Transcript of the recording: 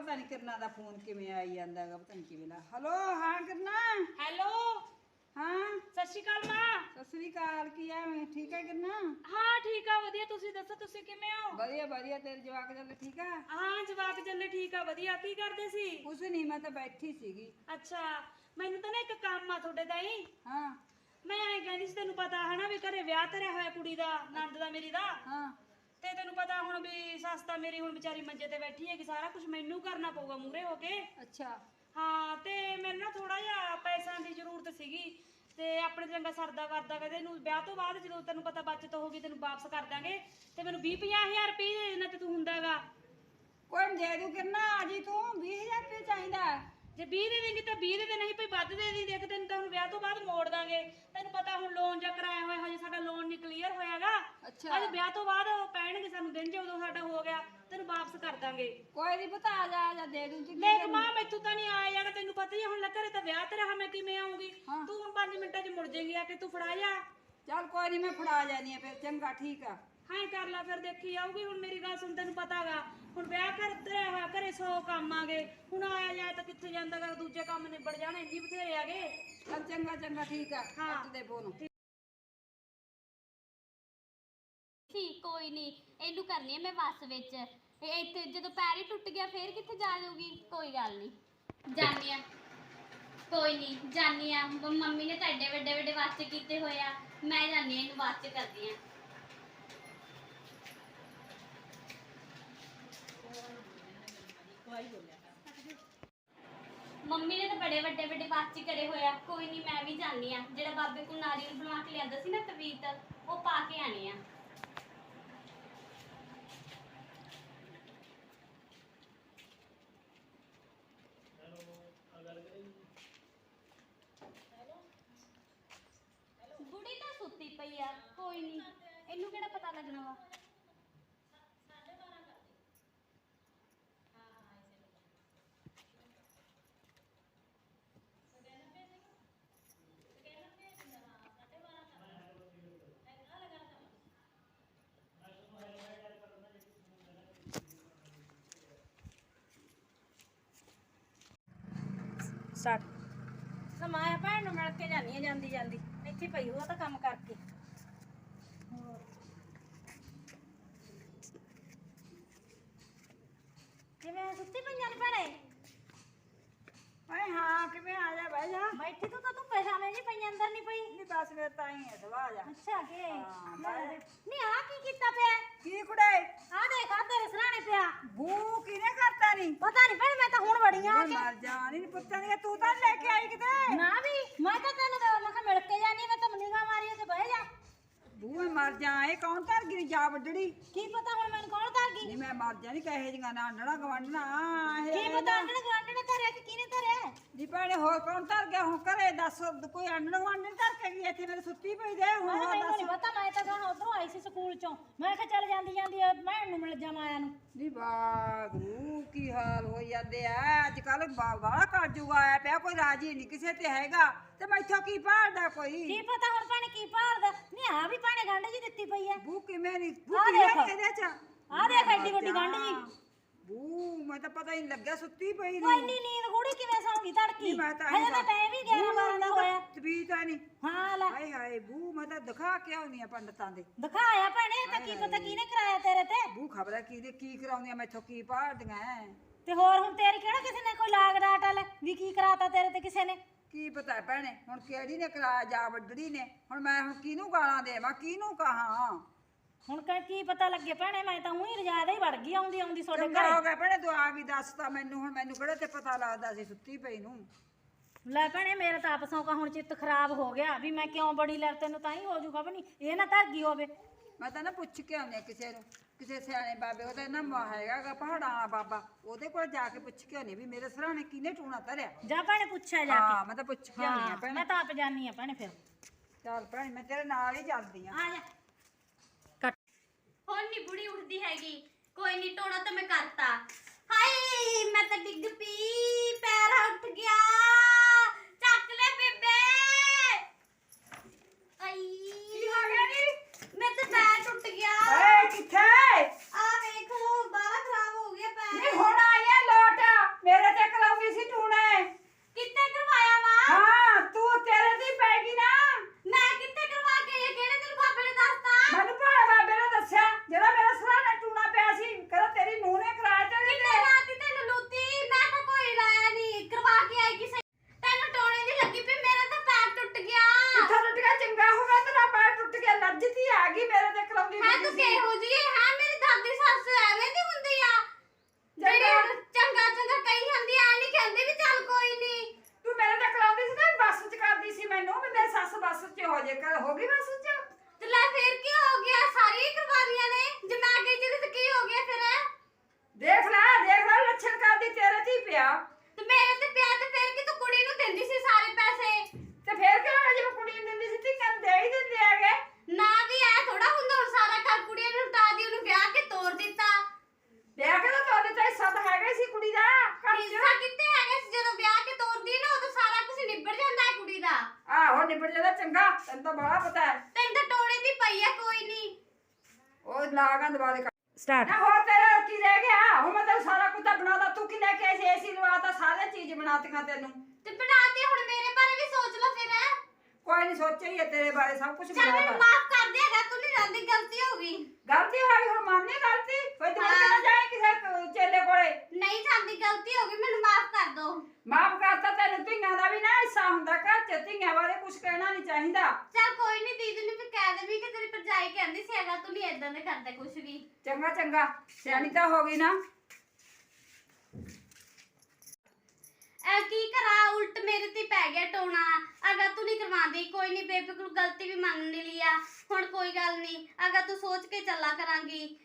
ਪਤਾ ਨਹੀਂ ਕਿਰਨਾ ਦਾ ਫੋਨ ਕਿਵੇਂ ਆਈ ਜਾਂਦਾ ਹੈਗਾ ਪਤਾ ਨਹੀਂ ਕਿਵੇਂ ਦਾ। ਹਲੋ ਹਾਂ ਕਿਰਨਾ? ਹੈਲੋ ਹਾਂ? ਸਤਿ ਸ਼੍ਰੀ ਅਕਾਲ ਮਾਂ। ਸਤਿ ਸ੍ਰੀ ਅਕਾਲ ਕੀ ਐ ਠੀਕ ਹੈ ਕਿਰਨਾ? ਹਾਂ ਠੀਕ ਆ ਵਧੀਆ। ਤੁਸੀਂ ਦੱਸੋ ਤੁਸੀਂ ਕਿਵੇਂ ਹੋ? ਵਧੀਆ ਵਧੀਆ। ਤੇਰੇ ਜਵਾਕ ਜੱਲੇ ਠੀਕ ਆ? ਹਾਂ ਜਵਾਕ ਚੱਲੇ ਠੀਕ ਆ ਵਧੀਆ। ਕੀ ਕਰਦੇ ਸੀ? ਕੁਛ ਨਹੀਂ ਮੈਂ ਤਾਂ ਬੈਠੀ ਸੀਗੀ। ਅੱਛਾ ਮੈਨੂੰ ਤਾਂ ਨਾ ਇੱਕ ਕੰਮ ਆ ਤੁਹਾਡੇ ਦਾ ਹੀ ਹਾਂ। ਮੈਂ ਐਂ ਕਹਿੰਦੀ ਸੀ ਤੈਨੂੰ ਪਤਾ ਹਨਾ ਵੀ ਘਰੇ ਵਿਆਹ ਧਰਿਆ ਹੋਇਆ ਕੁੜੀ ਦਾ ਨੰਦ ਦਾ ਮੇਰੀ ਦਾ। ਹਾਂ। ਤੇ ਤੈਨੂੰ ਪਤਾ ਹੁਣ ਵੀ ਸੱਸ ਤਾਂ ਮੇਰੀ ਹੁਣ ਵਿਚਾਰੀ ਮੰਜੇ ਤੇ ਬੈਠੀ ਹੈ ਕਿ ਸਾਰਾ ਕੁਝ ਮੈਨੂੰ ਕਰਨਾ ਪਊਗਾ ਮੂਰੇ ਹੋ ਕੇ। ਅੱਛਾ। ਹਾਂ ਤੇ ਮੈਨੂੰ ਨਾ ਥੋੜਾ ਜਿਹਾ ਪੈਸਿਆਂ ਦੀ ਜ਼ਰੂਰਤ ਸੀਗੀ। ਤੇ ਆਪਣੇ ਚੰਗਾ ਸਰਦਾ ਵਰਦਾ ਕਹਿੰਦੇ ਇਹਨੂੰ ਵਿਆਹ ਤੋਂ ਬਾਅਦ ਜਦੋਂ ਤੈਨੂੰ ਪਤਾ ਬਚਤ ਹੋਗੀ ਤੈਨੂੰ ਵਾਪਸ ਕਰ ਦਾਂਗੇ। ਤੇ ਮੈਨੂੰ 20 ਹਜ਼ਾਰ ਰੁਪਏ ਦੇ ਦੇਣਾ ਤੇ ਤੂੰ ਹੁੰਦਾਗਾ ਕੋਈ ਨੀ ਦੇ ਦੂ ਕਿਰਨਾ ਆ ਜੀ ਤੂੰ 20000 ਰੁਪਏ ਚਾਹੀਦਾ ਹੈ। ਜੇ 20 ਦੇ ਦੇਂਗੀ ਤਾਂ 20 ਦੇ ਦੇ ਨਹੀਂ ਭਈ ਵੱਧ ਦੇ ਦੀ ਦੇਖ ਤੈਨੂੰ ਤਾਂ ਹੁਣ ਵਿਆਹ ਤੋਂ ਬਾਅਦ ਮੋੜ ਦਾਂਗੇ। ਤੈਨੂੰ ਪਤਾ ਅੱਛਾ। ਅੱਜ ਵਿਆਹ ਤੋਂ ਬਾਅਦ ਉਹ ਪੈਣਗੇ ਸਾਨੂੰ ਦਿਨ ਜੇ ਉਦੋਂ ਸਾਡਾ ਹੋ ਗਿਆ ਤੈਨੂੰ ਵਾਪਸ ਕਰ ਦਾਂਗੇ। ਕੋਈ ਨਹੀਂ ਪਤਾ ਆ ਜਾ ਆ ਜਾ ਦੇ ਦੂੰ ਜੀ। ਦੇਖ ਮਾਂ ਮੈਥੋਂ ਤਾਂ ਨਹੀਂ ਆਇਆ ਯਾਰ ਤੈਨੂੰ ਪਤਾ ਹੀ ਆ, ਹੁਣ ਲੱਗਾ ਤਾਂ ਵਿਆਹ ਤੇ ਰਹਾ ਮੈਂ ਕਿਵੇਂ ਆਉਂਗੀ ਹਾਂ। ਤੂੰ ਹੁਣ 5 ਮਿੰਟਾਂ 'ਚ ਮੁੜ ਜਾਏਂਗੀ ਆ ਕੇ ਤੂੰ ਫੜਾ ਜਾ। ਚੱਲ ਕੋਈ ਨਹੀਂ ਮੈਂ ਫੜਾ ਜਾਨੀ ਆ ਫਿਰ ਚੰਗਾ ਠੀਕ ਆ। ਹਾਂ ਕਰ ਲੈ ਫਿਰ ਦੇਖੀ ਆਊਗੀ ਹੁਣ ਮੇਰੀ ਗੱਲ ਸੁਣ ਤੈਨੂੰ ਪਤਾਗਾ ਹੁਣ ਵਿਆਹ ਕਰ ਤੇਰਾ ਹੋਇਆ ਘਰੇ ਸੌ ਕੰਮ ਆਗੇ ਹੁਣ ਆਇਆ ਜਾਏ ਤਾਂ ਕਿੱਥੇ ਜਾਂਦਾਗਾ ਦੂਜੇ ਕੰਮ ਨਿਬੜ ਜਾਣੇ ਇੰਨੀ ਬਥੇਰੇ ਆਗੇ ਚੱਲ ਚੰਗਾ ਚੰਗਾ ਠੀਕ ਆ ਹਾਂ। ਕੱਟ ਦੇ ਫੋਨ। ਕੋਈ ਨਹੀਂ, ਇਹਨੂੰ ਕਰਨੀ ਹੈ ਮੈਂ ਬੱਸ ਵਿੱਚ। ਇਹ ਇੱਥੇ ਜਦੋਂ ਪੈਰ ਹੀ ਟੁੱਟ ਗਿਆ, ਫੇਰ ਕਿੱਥੇ ਜਾ ਜਾਊਗੀ? ਕੋਈ ਗੱਲ ਨਹੀਂ। ਜਾਨੀ ਆ। ਕੋਈ ਨਹੀਂ ਜਾਨੀ ਆ। ਮ- ਮੰਮੀ ਨੇ ਤੁਹਾਡੇ ਵੱਡੇ ਵੱਡੇ ਵਾਸਤੇ ਕੀਤੇ ਹੋਏ ਆ। ਮੈਂ ਜਾਨੀ ਆ, ਇਹਨੂੰ ਬਾਅਦ ਕਰਦੀ ਆ। ਮੰਮੀ ਨੇ ਤਾਂ ਬੜੇ ਵੱਡੇ ਵੱਡੇ ਵਾਸਤੇ ਕਰੇ ਹੋਏ ਆ। ਕੋਈ ਨਹੀਂ, ਮੈਂ ਵੀ ਜਾਨੀ ਆ। ਜਿਹੜਾ ਬਾਬੇ ਕੋਲ ਨਾਰੀਅਲ ਬਣਵਾ ਕੇ ਲਿਆਂਦਾ ਸੀ ਨਾ ਤਵੀਤ, ਉਹ ਪਾ ਕੇ ਆਣੀ ਆ ਬੁੜੀ ਤਾਂ ਸੁੱਤੀ ਪਈ ਆ ਕੋਈ ਨਹੀਂ ਇਹਨੂੰ ਕਿਹੜਾ ਪਤਾ ਲੱਗਣਾ ਵਾ? ਸਟਾਰਟ ਸਮਾਇਆ ਭੈਣ ਨੂੰ ਮਿਲ ਕੇ ਜਾਨੀ ਆ ਜਾਂਦੀ ਜਾਂਦੀ ਇੱਥੇ ਪਈ ਹੋਆ ਤਾਂ ਕੰਮ ਕਰਕੇ। ਕਿਵੇਂ ਸੁੱਤੀ ਪਈਆਂ ਨੇ ਭੈਣੇ? ਓਏ ਹਾਂ ਕਿਵੇਂ ਆ ਜਾ ਬਹਿ ਜਾ। ਬੈਠੀ ਤੂੰ ਤਾਂ ਤੂੰ ਪਛਾਣੇ ਨਹੀਂ ਪਈ ਅੰਦਰ ਨਹੀਂ ਪਈ। ਨਹੀਂ ਬਸ ਮੇਰੇ ਤਾਂ ਹੀ ਹੈ ਸਵਾ ਆ ਜਾ। ਅੱਛਾ ਕੀ ਹਾਂ, ਬਹਿ ਜਾ। ਨਹੀਂ ਆ ਕੀ ਕੀਤਾ ਪਿਆ? ਕੀ ਕੁੜੇ? ਆ ਦੇਖ ਆ ਤੇਰੇ ਸਰਾਣੇ ਪਿਆ। ਬੂ ਕਿਨੇ ਕਰਤਾ ਨਹੀਂ ਪਤਾ ਨਹੀਂ ਭੈਣ ਮੈਂ ਤਾਂ ਹੁਣ ਵੜੀਆਂ ਮੈਂ ਮਰ ਜਾਣੀ ਨਹੀਂ ਪੁੱਤਾਂ ਦੀ ਤੂੰ ਤਾਂ ਨੀ ਲੈ ਕੇ ਆਈ ਕਿਤੇ? ਨਾ ਵੀ ਮੈਂ ਤਾਂ ਤੈਨੂੰ ਤਾਂ ਮੈਂ ਕਿਹਾ ਮਿਲ ਕੇ ਜਾਨੀ ਮੈਂ ਤਾਂ ਨਿਗਾਹ ਮਾਰੀ ਬੂ ਮੈਂ ਮਰ ਜਾ ਇਹ ਕੌਣ ਧਰ ਗਈ ਜਾ ਵੱਡੜੀ ਕੀ ਪਤਾ ਹੁਣ ਮੈਨੂੰ ਕੌਣ ਧਰ ਗਈ? ਨਹੀਂ ਮੈਂ ਮਰ ਜਾ ਨਹੀਂ ਕਹੇ ਜੀਆਂ ਨਾ ਅੰਡਣਾ ਗਵੰਡਣਾ ਇਹ ਕੀ ਪਤਾ ਗਵਾਂਢ ਨੇ ਦੀ ਭੈਣੇ ਹੋਰ ਕੌਣ ਧਰ ਗਿਆ? ਹੁਣ ਘਰੇ ਦੱਸ ਕੋਈ ਅੰਡਣ ਗਵੰਡਣ ਧਰ ਕੇ ਗਈ ਇੱਥੇ ਮੇਰੇ ਸੁੱਤੀ ਪਈ ਦੇ ਹੁਣ ਹੋਰ ਮੈਨੂੰ ਨਹੀਂ ਪਤਾ ਮੈਂ ਤਾਂ ਗਾਂ ਉਧਰੋਂ ਆਈ ਸੀ ਸਕੂਲ ਚੋਂ। ਮੈਂ ਕਿਹਾ ਚੱਲ ਜਾਂਦੀ ਜਾਂਦੀ ਮੈਂ ਨੂੰ ਮਿਲ ਜਾ ਮਾਇਆ ਨੂੰ। ਨੀ ਬਾਗੂ ਕੀ ਹਾਲ ਹੋ ਜਾਂਦੇ ਆ? ਅੱਜ ਕੱਲ ਬਾਬਾ ਕਾਜੂ ਆਇਆ ਪਿਆ ਕੋਈ ਰਾਜੀ ਨਹੀਂ ਕਿਸੇ ਤੇ ਹੈਗਾ। ਤੇ ਮੈਥੋਂ ਕੀ ਭਾਲਦਾ ਕੋਈ? ਕੀ ਪਤਾ ਹੁਣ ਭਾਣੇ ਕੀ ਭਾਲਦਾ? ਨਹੀਂ ਆ ਵੀ ਭਾਣੇ ਗੰਢ ਜੀ ਦਿੱਤੀ ਪਈ ਐ ਬੂ ਕਿਵੇਂ ਨਹੀਂ ਬੂ ਕਿਵੇਂ। ਇਹਦੇ ਚ? ਆਹ ਦੇਖ ਐਡੀ ਵੱਡੀ ਗੰਢ ਜੀ। ਬੂ ਮੈਂ ਤਾਂ ਪਤਾ ਹੀ ਨਹੀਂ ਲੱਗਿਆ ਸੁੱਤੀ ਪਈ ਕੋਈ ਨੂੰ ਨਹੀਂ ਨੀਂਦ ਗੂੜੀ ਕਿਵੇਂ ਸੌਂਗੀ ਤੜਕੀ? ਨਹੀਂ ਮੈਂ ਤਾਂ ਹਜੇ ਤਾਂ ਟਾਈਮ ਹੀ 11 12 ਦਾ ਹੋਇਆ। ਤਬੀਤ ਆ ਨਹੀਂ ਹਾਂ ਲੈ। ਹਾਏ ਹਾਏ ਬੂ ਮੈਂ ਤਾਂ ਦਿਖਾ ਕੇ ਆਉਣੀ ਆ ਪੰਡਤਾਂ ਦੇ। ਦਿਖਾਇਆ ਭੈਣੇ ਤਾਂ ਕੀ ਪਤਾ ਕਿਹਨੇ ਕਰਾਇਆ ਤੇਰੇ ਤੇ? ਬੂ ਖਬਰ ਕੀ ਦੇ ਕੀ ਕਰਾਉਂਦੀਆਂ ਮੈਥੋਂ ਕੀ ਭਾਲਦੀਆਂ ਐ। ਤੇ ਹੋਰ ਹੁਣ ਤੇਰੀ ਕਿਹੜਾ ਕਿਸੇ ਨੇ ਕੋਈ ਲਾਗ ਡਾਟ ਲੈ ਵੀ ਕੀ ਕਰਾਤਾ ਤੇਰੇ ਤੇ ਕਿਸੇ ਨੇ? ਕੀ ਪਤਾ ਭੈਣੇ ਹੁਣ ਕਿਹੜੀ ਨੇ ਕਰਾਇਆ ਜਾ ਵੱਡੜੀ ਨੇ? ਹੁਣ ਮੈਂ ਹੁਣ ਕਿਹਨੂੰ ਗਾਲਾਂ ਦੇਵਾਂ ਕਿਹਨੂੰ ਕਹਾਂ? ਹੁਣ ਕਹਿ ਕੀ ਪਤਾ ਲੱਗੇ ਭੈਣੇ ਮੈਂ ਤਾਂ ਉਹੀ ਰਜਾਦਾ ਹੀ ਵੜ ਗਈ ਆਉਂਦੀ ਆਉਂਦੀ ਤੁਹਾਡੇ ਚੰਗਾ ਹੋ ਘਰੇ ਗਿਆ ਭੈਣੇ ਦੁਆ ਵੀ ਦੱਸਤਾ ਮੈਨੂੰ ਹੁਣ ਮੈਨੂੰ ਕਿਹੜਾ ਤੇ ਪਤਾ ਲੱਗਦਾ ਸੀ ਸੁੱਤੀ ਪਈ ਨੂੰ। ਲੈ ਭੈਣੇ ਮੇਰੇ ਤਾਂ ਆਪਸੋਂ ਕਾ ਹੁਣ ਚਿੱਤ ਖਰਾਬ ਹੋ ਗਿਆ ਵੀ ਮੈਂ ਕਿਉਂ ਬੜੀ ਲੈ ਤੈਨੂੰ ਤਾਂ ਹੀ ਹੋ ਵੀ ਨਹੀਂ ਇਹ ਨਾ ਧਰ ਗਈ ਹੋਵੇ। ਮੈਂ ਤਾਂ ਨਾ ਪੁੱਛ ਕੇ ਆਉਂਦੀ ਹਾਂ ਕਿਸੇ ਨੂੰ ਕਿਸੇ ਸਿਆਣੇ ਬਾਬੇ ਉਹਦਾ ਨਾ ਮਾ ਹੈਗਾ ਗਾ ਪਹਾੜਾਂ ਵਾਲਾ ਬਾਬਾ ਉਹਦੇ ਕੋਲ ਜਾ ਕੇ ਪੁੱਛ ਕੇ ਆਉਂਦੀ ਵੀ ਮੇਰੇ ਸਰਾਣੇ ਕਿਹਨੇ ਟੂਣਾ ਧਰਿਆ? ਜਾ ਭੈਣੇ ਪੁੱਛਿਆ ਜਾ ਹਾਂ ਕੇ ਮੈਂ ਤਾਂ ਪੁੱਛ ਕੇ ਆਉਂਦੀ ਹਾਂ ਭੈਣੇ। ਮੈਂ ਤਾਂ ਆਪ ਜਾਨੀ ਆ ਭੈਣੇ ਫਿਰ। ਚੱਲ ਭੈਣੇ ਮੈਂ ਤੇਰੇ ਨਾਲ ਹੀ ਚੱਲਦੀ ਹਾਂ। ਆ ਜਾ। ਹੁਣ ਨਹੀਂ ਬੁੜੀ ਉੱਠਦੀ ਹੈਗੀ। ਕੋਈ ਨਹੀਂ ਟੋਣਾ ਤਾਂ ਮੈਂ ਕਰਤਾ। ਹਾਏ, ਮੈਂ ਤਾਂ ਡਿੱਗ ਪਈ, ਪੈਰ ਉੱਠ ਗਿਆ ਚੱਕ ਲੈ ਬੇਬੇ ਆਈ ਕੀ ਹੋ ਗਿਆ ਨੀ ਮੈਂ ਤਾਂ ਪੈਰ ਟੁੱਟ ਗਿਆ ਏ ਕਿੱਥੇ ਆ ਵੇਖ ਬਾਲਾ ਖਰਾਬ ਹੋ ਗਿਆ ਨਹੀਂ ਪੈਰ ਹੁਣ ਆਇਆ ਲੋਟ ਪਿਆ ਤੇ ਮੇਰੇ ਤੇ ਪਿਆ ਤੇ ਫਿਰ ਕਿ ਤੂੰ ਕੁੜੀ ਨੂੰ ਦਿੰਦੀ ਸੀ ਸਾਰੇ ਪੈਸੇ ਤੇ ਫੇਰ ਕਿਉਂ ਹੋਇਆ ਜਦੋਂ ਕੁੜੀ ਨੂੰ ਦਿੰਦੀ ਸੀ ਤੇ ਕੰਮ ਦੇ ਹੀ ਦਿੰਦੇ ਹੈਗੇ ਨਾ ਵੀ ਐ ਥੋੜਾ ਹੁੰਦਾ ਹੁਣ ਸਾਰਾ ਘਰ ਕੁੜੀਆਂ ਨੂੰ ਉਟਾ ਦੀ ਉਹਨੂੰ ਵਿਆਹ ਕੇ ਤੋਰ ਦਿੱਤਾ ਵਿਆਹ ਕੇ ਤਾਂ ਤੁਹਾਡੇ ਤਾਂ ਹਿੱਸਾ ਤਾਂ ਹੈਗਾ ਹੀ ਸੀ ਕੁੜੀ ਦਾ ਘਰ 'ਚ ਹਿੱਸਾ ਕਿੱਥੇ ਹੈਗਾ ਸੀ ਜਦੋਂ ਵਿਆਹ ਕੇ ਤੋਰਦੀ ਨਾ ਉਦੋਂ ਸਾਰਾ ਕੁਝ ਨਿਬੜ ਜਾਂਦਾ ਹੈ ਕੁੜੀ ਦਾ ਨਿਬੜ ਜਾਂਦਾ ਚੰਗਾ ਤੈਨੂੰ ਤਾਂ ਬੜਾ ਪਤਾ ਹੈ। ਤੈਨੂੰ ਤਾਂ ਟੋੜੇ ਦੀ ਪਈ ਆ ਕੋਈ ਨਹੀਂ ਉਹ ਲਾਗਾਂ ਦਵਾਲੇ ਸਟਾਰਟ ਨਾ ਹੋਰ ਤੇਰਾ ਕੀ ਰਹਿ ਗਿਆ? ਹੁਣ ਮੈਂ ਤੈਨੂੰ ਸਾਰਾ ਕੁਝ ਤਾਂ ਬਣਾਦਾ ਤੂੰ ਕਿ ਲੈ ਕੇ ਆਈ ਸੀ ਏਸੀ ਲਵਾਤਾ ਸਾਰੇ ਚੀਜ਼ ਬਣਾਤੀਆਂ ਤੈਨੂੰ। ਤੇ ਬਣਾਤੀ ਹੁਣ ਮੇਰੇ ਬਾਰੇ ਵੀ ਸੋਚ ਲਓ ਫਿਰ ਕੋਈ ਨਹੀਂ ਸੋਚਿਆ ਹੀ ਹੈ ਤੇਰੇ ਬਾਰੇ ਸਭ ਕੁਝ ਚੱਲ ਮੈਨੂੰ ਬਣਾਤਾ ਮਾਫ ਕਰ ਦੇਗਾ ਤੂੰ ਨਹੀਂ ਜਾਂਦੀ ਗਲਤੀ ਹੋ ਗਈ। ਗਲਤੀ ਹੋਈ ਹੁਣ ਮੰਨੇ ਗਲਤੀ? ਕੋਈ ਤੂੰ ਨਾ ਜਾਏ ਕਿਸੇ ਕ- ਚੇਲੇ ਕੋਲੇ? ਨਹੀਂ ਜਾਂਦੀ ਗਲਤੀ ਹੋ ਗਈ ਮੈਨੂੰ ਮਾਫ ਕਰ ਦੋ। ਮਾਫ ਕਰਤਾ ਤੈਨੂੰ ਧੀਆਂ ਦਾ ਵੀ ਨਾ ਹਿੱਸਾ ਹੁੰਦਾ ਘਰ ਚ ਧੀਆਂ ਬਾਰੇ ਕੁਝ ਕਹਿਣਾ ਨਹੀਂ ਚਾਹੀਦਾ। ਚੱਲ ਕੋਈ ਨਹੀਂ ਦੀਦੀ ਨੂੰ ਵੀ ਕਹਿ ਦੇਵੀ ਕਿ ਤੇਰੀ ਭਰਜਾਈ ਕਹਿੰਦੀ ਸੀ ਹੈਗਾ ਤੂੰ ਨਹੀਂ ਏਦਾਂ ਦੇ ਕਰਦੇ ਕੁਝ ਵੀ। ਚੰਗਾ ਚੰਗਾ। ਸਿਆਣੀ ਤਾਂ ਹੋ ਗਈ ਨਾ। ਐ ਕੀ ਕਰਾਂ ਉਲਟ ਮੇਰੇ ਤੇ ਹੀ ਪੈ ਗਿਆ ਟੋਣਾ। ਅਗਾ ਤੂੰ ਨਹੀਂ ਕਰਵਾਉਂਦੀ ਕੋਈ ਨਹੀਂ ਬੇਬੇ ਕੋਲ ਗਲਤੀ ਵੀ ਮੰਨ ਲਈ ਆ। ਹੁਣ ਕੋਈ ਗੱਲ ਨਹੀਂ ਅਗਾ ਤੂੰ ਸੋਚ ਕੇ ਚੱਲਾ ਕਰਾਂਗੀ।